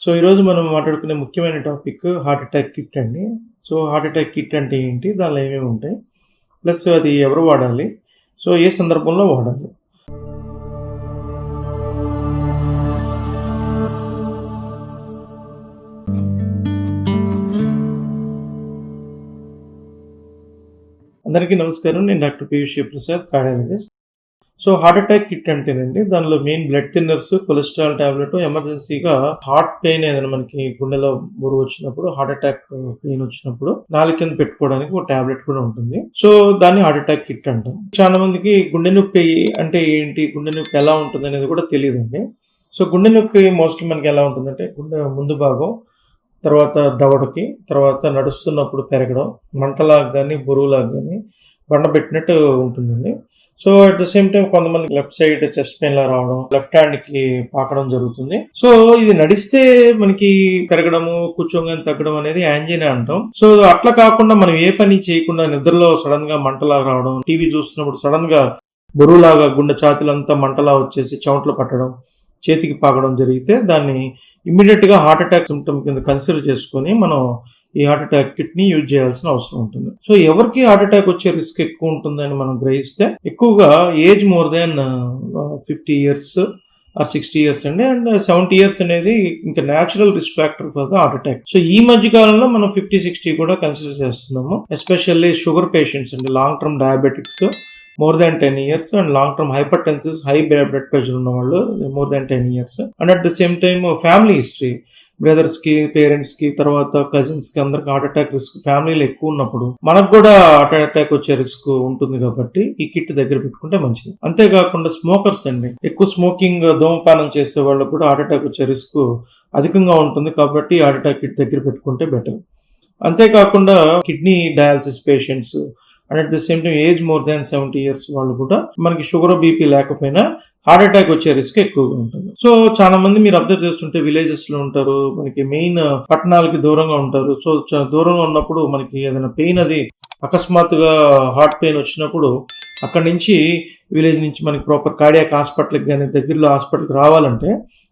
So ఈరోజు మనం మాట్లాడుకునే ముఖ్యమైన టాపిక్ హార్ట్ అటాక్ కిట్ అండి. సో హార్ట్ అటాక్ కిట్ అంటే ఏంటి? దానిలో ఏమేమి ఉంటాయి? ప్లస్ అది ఎవరు వాడాలి? సో ఏ సందర్భంలో వాడాలి? అందరికీ నమస్కారం. నేను doctor Piyush Prasad cardiologist. So heart attack kit అంటేనండి దానిలో main blood thinners cholesterol tablet ఎమర్జెన్సీగా హార్ట్ పెయిన్ ఏదైనా మనకి గుండెలో బరువు వచ్చినప్పుడు హార్ట్ అటాక్ పెయిన్ వచ్చినప్పుడు నాలుగు కింద పెట్టుకోవడానికి ఒక టాబ్లెట్ కూడా ఉంటుంది. సో దాన్ని హార్ట్ అటాక్ కిట్ అంటాం. చాలా మందికి గుండె నొప్పి అంటే ఏంటి? గుండె నొప్పి ఎలా ఉంటుంది అనేది కూడా తెలియదండి. సో గుండె నొప్పి మోస్ట్లీ మనకి ఎలా ఉంటుందంటే గుండె ముందు భాగం తర్వాత దవడకి తర్వాత నడుస్తున్నప్పుడు పెరగడం మంటలాగా కానీ బరువులాగా కానీ బండ పెట్టినట్టు ఉంటుందండి. So at the same time కొంతమంది లెఫ్ట్ సైడ్ చెస్ట్ పెయిన్ లా రావడం లెఫ్ట్ హ్యాండ్కి పాకడం జరుగుతుంది. సో ఇది నడిస్తే మనకి పెరగడము కూర్చోగానే తగ్గడం అనేది యాంజీనే అంటాం. సో అట్లా కాకుండా మనం ఏ పని చేయకుండా నిద్రలో సడన్గా మంటలా రావడం టీవీ చూస్తున్నప్పుడు సడన్గా బరువులాగా గుండె ఛాతీలంతా మంటలా వచ్చేసి చెమటలు పట్టడం చేతికి పాకడం జరిగితే దాన్ని ఇమ్మీడియట్గా హార్ట్ అటాక్ సిమ్టమ్ కింద కన్సిడర్ చేసుకొని మనం ఈ హార్ట్ అటాక్ కిట్ని యూజ్ చేయాల్సిన అవసరం ఉంటుంది. సో ఎవరికి హార్ట్ అటాక్ వచ్చే రిస్క్ ఎక్కువ ఉంటుందని మనం గ్రహిస్తే ఎక్కువగా age more than fifty years or sixty years అండి. అండ్ సెవెంటీ ఇయర్స్ అనేది ఇంకా natural risk factor for the heart attack. So ఈ మధ్య కాలంలో మనం ఫిఫ్టీ సిక్స్టీ కూడా కన్సిడర్ చేస్తున్నాము. ఎస్పెషల్లీ షుగర్ పేషెంట్స్ అండి. Long term diabetics more than ten years and long term hypertension high blood pressure ఉన్న వాళ్ళు more than ten years. And at the same time family history. బ్రదర్స్కి పేరెంట్స్కి తర్వాత కజిన్స్కి అందరికి heart attack risk ఫ్యామిలీలో ఎక్కువ ఉన్నప్పుడు మనకు కూడా హార్ట్ అటాక్ వచ్చే రిస్క్ ఉంటుంది కాబట్టి ఈ కిట్ దగ్గర పెట్టుకుంటే మంచిది. అంతేకాకుండా స్మోకర్స్ అండి. ఎక్కువ స్మోకింగ్ ధూమపానం చేసే వాళ్ళకు కూడా హార్ట్ అటాక్ వచ్చే రిస్క్ అధికంగా ఉంటుంది కాబట్టి హార్ట్ అటాక్ కిట్ దగ్గర పెట్టుకుంటే బెటర్. అంతేకాకుండా kidney dialysis patients and at the same time age more than seventy years వాళ్ళు కూడా మనకి షుగర్ బీపీ లేకపోయినా హార్ట్ అటాక్ వచ్చే రిస్క్ ఎక్కువగా ఉంటుంది. సో చాలా మంది మీరు అబ్జర్వ్ చేస్తుంటే విలేజెస్లో ఉంటారు మనకి మెయిన్ పట్టణాలకి దూరంగా ఉంటారు. సో చ- దూరంగా ఉన్నప్పుడు మనకి ఏదైనా పెయిన్ అది అకస్మాత్తుగా హార్ట్ పెయిన్ వచ్చినప్పుడు అక్కడి నుంచి విలేజ్ నుంచి మనకి ప్రాపర్ కార్డియాక్ హాస్పిటల్కి కానీ దగ్గరలో హాస్పిటల్కి రావాలంటే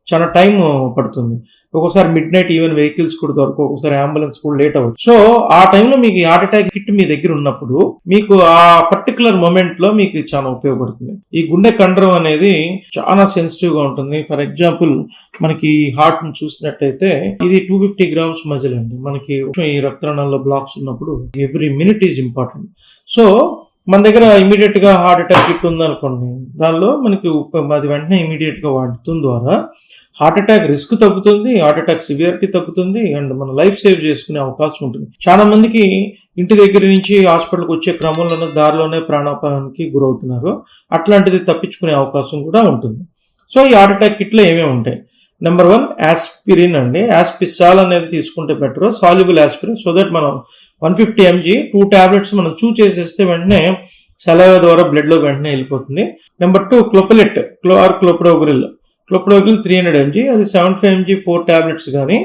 చాలా టైం పడుతుంది. ఒక్కోసారి మిడ్ నైట్ ఈవెన్ వెహికల్స్ కూడా దొరకవు ఒక్కోసారి అంబులెన్స్ కూడా లేట్ అవ్వచ్చు. సో ఆ టైంలో మీకు హార్ట్ అటాక్ కిట్ మీ దగ్గర ఉన్నప్పుడు మీకు ఆ పర్టికులర్ మూమెంట్లో మీకు చాలా ఉపయోగపడుతుంది. ఈ గుండె కండరం అనేది చాలా సెన్సిటివ్గా ఉంటుంది. ఫర్ ఎగ్జాంపుల్ మనకి హార్ట్ను చూసినట్టయితే ఇది టూ ఫిఫ్టీ గ్రామ్స్ మజిల్ అండి. మనకి ఈ రక్తనాళాల్లో బ్లాక్స్ ఉన్నప్పుడు every minute is important so మన దగ్గర ఇమీడియట్గా హార్ట్ అటాక్ కిట్ ఉందనుకోండి దానిలో మనకి అది వెంటనే ఇమీడియట్గా వాడటం ద్వారా హార్ట్ అటాక్ రిస్క్ తగ్గుతుంది హార్ట్ అటాక్ సివియారిటీ తగ్గుతుంది అండ్ మన లైఫ్ సేవ్ చేసుకునే అవకాశం ఉంటుంది. చాలా మందికి ఇంటి దగ్గర నుంచి హాస్పిటల్కి వచ్చే క్రమంలోనే దారిలోనే ప్రాణాపాయానికి గురవుతున్నారు. అట్లాంటిది తప్పించుకునే అవకాశం కూడా ఉంటుంది. సో ఈ హార్ట్ అటాక్ కిట్లో ఏమేమి ఉంటాయి? నెంబర్ వన్ యాస్పిరిన్ అండి. యాస్పిసాల్ అనేది తీసుకుంటే better soluble aspirin so that మనం one fifty mg two tablets మనం చూ చేసేస్తే వెంటనే సెలవు ద్వారా బ్లడ్లో వెంటనే వెళ్ళిపోతుంది. Number two క్లోపలెట్ క్లోఆర్ clopidogrel. Clopidogrel three hundred mg అది seven five mg four tablets కానీ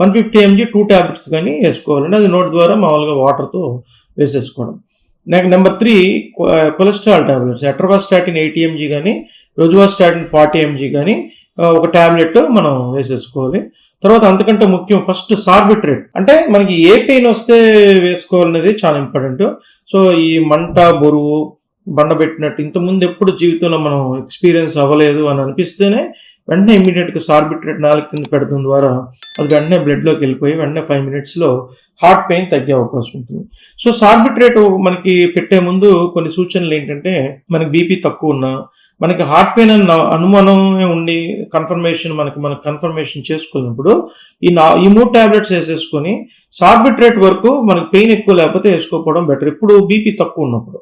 one fifty mg two tablets కానీ వేసుకోవాలండి. అది నోట్ ద్వారా మామూలుగా వాటర్తో వేసేసుకోవడం. Next number three cholesterol tablets. Atorvastatin eighty mg కానీ రోజువాస్టాటిన్ ఫార్టీ ఎంజీ కానీ ఒక టాబ్లెట్ మనం వేసేసుకోవాలి. తర్వాత అంతకంటే ముఖ్యం ఫస్ట్ సార్బిట్రేట్. అంటే మనకి ఏ పెయిన్ వస్తే వేసుకోవాలనేది చాలా ఇంపార్టెంట్. సో ఈ మంట బరువు బండబెట్టినట్టు ఇంతకుముందు ఎప్పుడు జీవితంలో మనం ఎక్స్పీరియన్స్ అవ్వలేదు అని అనిపిస్తేనే వెంటనే ఇమ్మీడియట్గా సార్బిట్రేట్ నాలుగు కింద పెడతాం ద్వారా అది వెంటనే బ్లడ్లోకి వెళ్ళిపోయి వెంటనే ఫైవ్ మినిట్స్లో హార్ట్ పెయిన్ తగ్గే అవకాశం ఉంటుంది. సో సార్బిట్రేట్ మనకి పెట్టే ముందు కొన్ని సూచనలు ఏంటంటే మనకి బీపీ తక్కువ ఉన్నా మనకి హార్ట్ పెయిన్ అన్న అనుమానమే ఉండి కన్ఫర్మేషన్ మనకి మనకు కన్ఫర్మేషన్ చేసుకున్నప్పుడు ఈ నా ఈ మూడు టాబ్లెట్స్ వేసేసుకొని సార్బిట్రేట్ వరకు మనకి పెయిన్ ఎక్కువ లేకపోతే వేసుకోకపోవడం బెటర్ ఇప్పుడు బీపీ తక్కువ ఉన్నప్పుడు.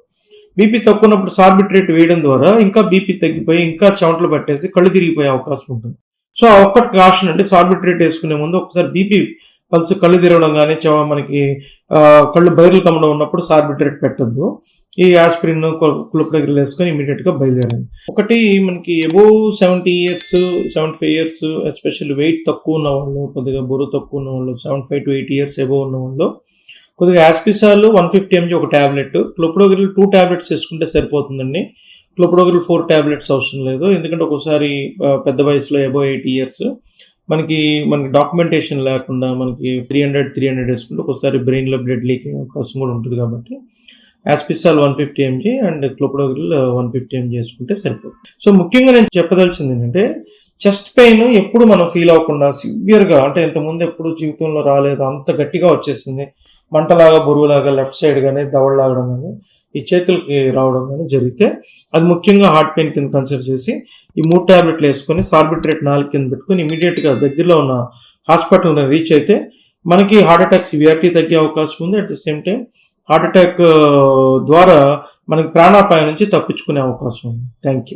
బీపీ తక్కువ ఉన్నప్పుడు సార్బిట్రేట్ వేయడం ద్వారా ఇంకా బీపీ తగ్గిపోయి ఇంకా చెమటలు పట్టేసి కళ్ళు తిరిగిపోయే అవకాశం ఉంటుంది. సో ఒక్కటి కాషన్ అంటే సార్బిట్రేట్ వేసుకునే ముందు ఒకసారి బీపీ పల్స్ కళ్ళు తిరగడం కానీ చవ మనకి కళ్ళు బయర్లు కమ్మడం ఉన్నప్పుడు సార్బిట్రేట్ పెట్టద్దు. ఈ ఆస్పిరిన్ క్లోప్డగ్రిల్ వేసుకొని ఇమీడియట్గా బయలుదేరండి. ఒకటి మనకి above seventy years seventy five years especially weight తక్కువ ఉన్న వాళ్ళు కొద్దిగా బరువు తక్కువ ఉన్న వాళ్ళు seventy five to eighty years above ఉన్న వాళ్ళు కొద్దిగా యాస్పిసాల్ వన్ ఫిఫ్టీ ఎంజీ ఒక ట్యాబ్లెట్ క్లోప్డోగ్రిల్ టూ ట్యాబ్లెట్స్ వేసుకుంటే సరిపోతుందండి. క్లోప్డోగ్రిల్ ఫోర్ ట్యాబ్లెట్స్ అవసరం లేదు. ఎందుకంటే ఒక్కోసారి పెద్ద వయసులో ఎబో ఎయిటీ ఇయర్స్ మనకి మనకి డాక్యుమెంటేషన్ లేకుండా మనకి త్రీ హండ్రెడ్ త్రీ హండ్రెడ్ వేసుకుంటే ఒకసారి బ్రెయిన్లో బ్లడ్ లీక్ అయ్యే అవకాశం కూడా ఉంటుంది కాబట్టి యాస్పిసాల్ one fifty mg and clopidogrel one fifty mg వేసుకుంటే సరిపోతుంది. సో ముఖ్యంగా నేను చెప్పదలిచింది ఏంటంటే చెస్ట్ పెయిన్ ఎప్పుడు మనం ఫీల్ అవ్వకుండా సివియర్గా అంటే ఇంతకుముందు ఎప్పుడు జీవితంలో రాలేదు అంత గట్టిగా వచ్చేసింది మంటలాగా బురుగులాగా లెఫ్ట్ సైడ్ కానీ దవడలాగడం కానీ ఈ చేతులకి రావడం కానీ జరిగితే అది ముఖ్యంగా హార్ట్ పెయిన్ కింద కన్సిడర్ చేసి ఈ మూడు ట్యాబ్లెట్లు వేసుకొని సార్బిట్రేట్ నాలుగు కింద పెట్టుకొని ఇమీడియట్గా దగ్గరలో ఉన్న హాస్పిటల్ రీచ్ అయితే మనకి హార్ట్ అటాక్ సివియారిటీ తగ్గే అవకాశం ఉంది. At the same time heart attack ద్వారా మనకి ప్రాణాపాయం నుంచి తప్పించుకునే అవకాశం ఉంది. Thank you